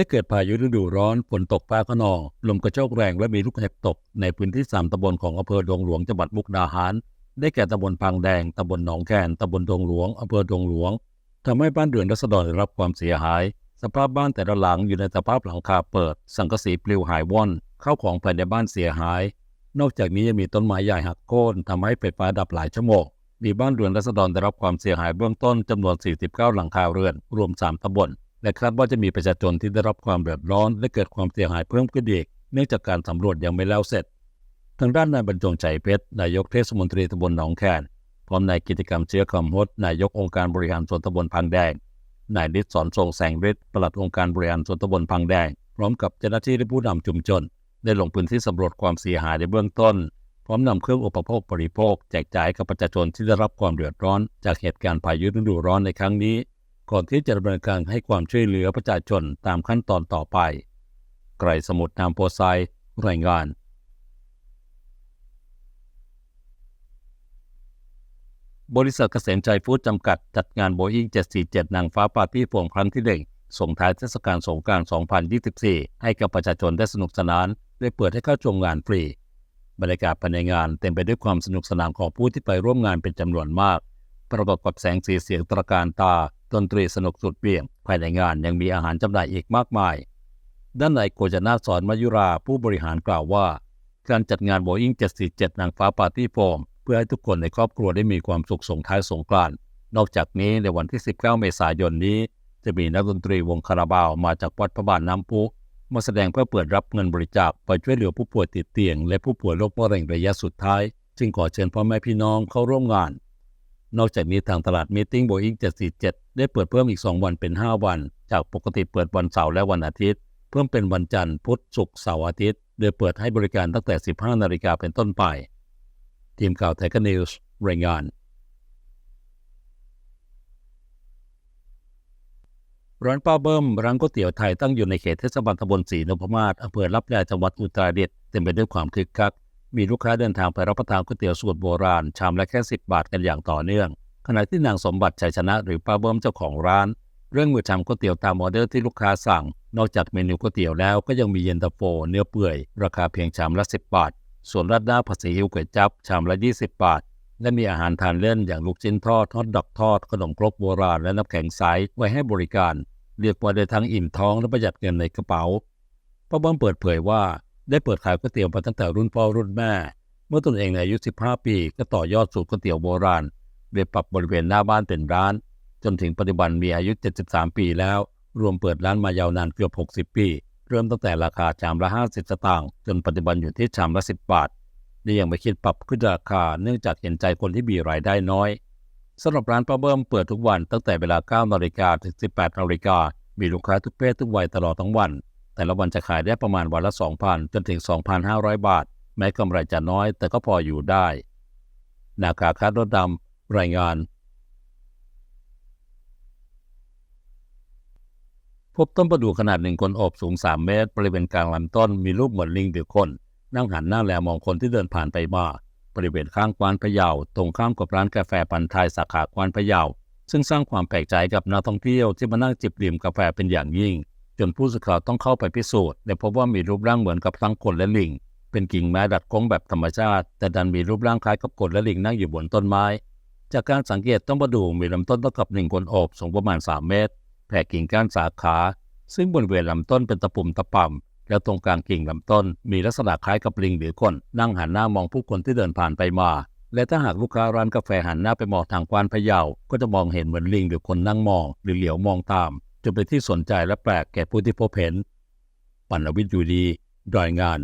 ได้เกิดพายุฤดูร้อนฝนตกฟ้าขนองลมกระโชกแรงและมีลูกเห็บตกในพื้นที่สามตำบลของอำเภอดงหลวงจังหวัดมุกดาหาร ได้แก่ตำบลพังแดงตำบลหนองแคนตำบลดงหลวงอำเภอดงหลวงทำให้บ้านเรือนรัษฎรได้รับความเสียหาย สภาพบ้านแต่ละหลังอยู่ในสภาพหลังคาเปิด สังกะสีปลิวหายว่อนเข้าของภายในบ้านเสียหาย นอกจากนี้ยังมีต้นไม้ใหญ่หักโค่นทำให้ไฟฟ้าดับหลายชั่วโมงมีบ้านเรือนรัษฎรได้รับความเสียหายเบื้องต้นจำนวน 49 หลังคาเรือน รวม 3ตำบล และคาดว่าจะมีประชาชนที่ได้รับความเดือดร้อน และเกิดความเสียหายเพิ่มขึ้นอีกเนื่องจากการสำรวจยังไม่แล้วเสร็จ ทางด้านนายบรรจงใจเพชรนายกเทศมนตรีตำบลหนองแคนพร้อมนายกิติกรรมเชื้อคำฮดนายกองค์การบริหารส่วนตำบลพังแดงนายฤทธิ์สอนทรงแสงฤทธิ์ปลัดองค์การบริหารส่วนตำบลพังแดงพร้อมกับเจ้าหน้าที่และผู้นำชุมชน ได้ลงพื้นที่สำรวจความเสียหายในเบื้องต้น พร้อมนำเครื่องอุปโภคบริโภค แจกจ่ายกับประชาชนที่ได้รับความเดือดร้อน จากเหตุการณ์พายุฤดูร้อนในครั้งนี้ ก่อนที่จะดำเนินการให้ความช่วยเหลือประชาชนตามขั้นตอนต่อไป ไกรสมุทรนามโพไซรายงานบริษัทเกษมใจฟู้ดจำกัดจัดงานโบอิง747 นางฟ้าปาร์ตี้โฟมครั้งที่หนึ่งส่งท้ายเทศกาลสงกรานต์2024 ให้กับประชาชนได้สนุกสนานได้เปิดให้เข้าชมงานฟรี บรรยากาศภายในงานเต็มไปด้วยความสนุกสนานของผู้ที่ไปร่วมงานเป็นจำนวนมาก ประกอบกับแสงสีเสียงตระการตา ดนตรีสนุกสุดเบี่ยง ภายในงานยังมีอาหารจำหน่ายอีกมากมาย ด้านนายโกจนาสอนมายุราผู้บริหารกล่าวว่า การจัดงานโบอิง747นางฟ้าปาร์ตี้โฟมเพื่อให้ทุกคนในครอบครัวได้มีความสุขส่งท้ายสงกรานต์นอกจากนี้ในวันที่ 19 เมษายนนี้ จะมีนักดนตรีวงคาราบาวมาจากวัดพระบาทน้ำพุมาแสดงเพื่อเปิดรับเงินบริจาคไปช่วยเหลือผู้ป่วยติดเตียง และผู้ป่วยโรคมะเร็งระยะสุดท้าย จึงขอเชิญพ่อแม่พี่น้องเข้าร่วมงาน นอกจากนี้ทางตลาดมีติ้งโบอิง747 ได้เปิดเพิ่มอีก 2 วันเป็น 5 วัน จากปกติเปิดวันเสาร์และวันอาทิตย์ เพิ่มเป็นวันจันทร์พุธศุกร์เสาร์อาทิตย์ โดยเปิดให้บริการตั้งแต่ 15 นาฬิกาเป็นต้นไป ทีมข่าวไทยกันนิวส์รายงานร้านป้าเบิ้มร้านก๋วยเตี๋ยวไทยตั้งอยู่ในเขตเทศบาลตำบลศรีนพมาศอำเภอรับแลจังหวัดอุตรดิตถ์เต็มไปด้วยความคึกคัก มีลูกค้าเดินทางไปรับประทานก๋วยเตี๋ยวสูตรโบราณ ชามละแค่ 10 บาทกันอย่างต่อเนื่อง ขณะที่นางสมบัติชัยชนะหรือป้าเบิ้มเจ้าของร้าน เรื่องมือทำก๋วยเตี๋ยวตามออเดอร์ที่ลูกค้าสั่ง นอกจากเมนูก๋วยเตี๋ยวแล้วก็ยังมีเย็นตาโฟ เนื้อเปื่อย ราคาเพียงชามละ 10 บาท ส่วนราดหน้าผัดซีอิ๊วก๋วยจั๊บชามละ 20 บาท และมีอาหารทานเล่นอย่างลูกชิ้นทอดทอดดอกทอด ขนมครกโบราณและน้ำแข็งใสไว้ให้บริการ เรียกว่าได้ทั้งอิ่มท้องและประหยัดเงินในกระเป๋าป้าเบิ้มเปิดเผยว่า ได้เปิดขายก๋วยเตี๋ยวมาตั้งแต่รุ่นพ่อรุ่นแม่ เมื่อตนเองอายุ 15 ปี ก็ต่อยอดสูตรก๋วยเตี๋ยวโบราณโดยปรับบริเวณหน้าบ้านเป็นร้าน จนถึงปัจจุบันมีอายุ 73 ปีแล้ว รวมเปิดร้านมายาวนานเกือบ 60 ปี เริ่มตั้งแต่ราคาชามละ 50 สตางค์จนปัจจุบันอยู่ที่ชามละ 10 บาทและยังไม่คิดปรับขึ้นราคาเนื่องจากเห็นใจคนที่มีรายได้น้อยสำหรับร้านป้าเบิ้มเปิดทุกวันตั้งแต่เวลา 9 นาฬิกาถึง 18 นาฬิกามีลูกค้าทุกเพศทุกวัยตลอดทั้งวัน แต่ละวันจะขายได้ประมาณวันละ 2,000 จนถึง 2,500 บาท แม้กำไรจะน้อยแต่ก็พออยู่ได้ นาคาคาดรถดำรายงาน พบต้นประดู่ขนาดหนึ่งคนอบสูง 3 เมตร บริเวณกลางลำต้นมีรูปเหมือนลิงหรือคน นั่งหันหน้าแลมองคนที่เดินผ่านไปมาบริเวณข้างกวานพะเยาตรงข้ามกับร้านกาแฟปันไทยสาขากวานพะเยาซึ่งสร้างความแปลกใจกับนักท่องเที่ยวที่มานั่งจิบดื่มกาแฟเป็นอย่างยิ่ง จนผู้สื่อข่าวต้องเข้าไปพิสูจน์และพบว่ามีรูปร่างเหมือนกับทั้งคนและลิง เป็นกิ่งไม้ดัดโค้งแบบธรรมชาติ แต่ดันมีรูปร่างคล้ายกับคนและลิงนั่งอยู่บนต้นไม้ จากการสังเกตต้นประดู่มีลำต้นเท่ากับหนึ่งคนโอบสูงประมาณ 3 เมตร แผ่กิ่งก้านสาขา ซึ่งบริเวณลำต้นเป็นตะปุ่มตะป่ำและตรงกลางกิ่งลำต้น มีลักษณะคล้ายกับลิงหรือคนนั่งหันหน้ามองผู้คนที่เดินผ่านไปมา และถ้าหากลูกค้าร้านกาแฟหันหน้าไปมองทางกวานพะเยา ก็จะมองเห็นเหมือนลิงหรือคนนั่งมอง หรือเหลียวมองตาม จนเป็นที่สนใจและแปลกแก่ผู้ที่พบเห็นปัณวิทย์อยู่ดีรายงาน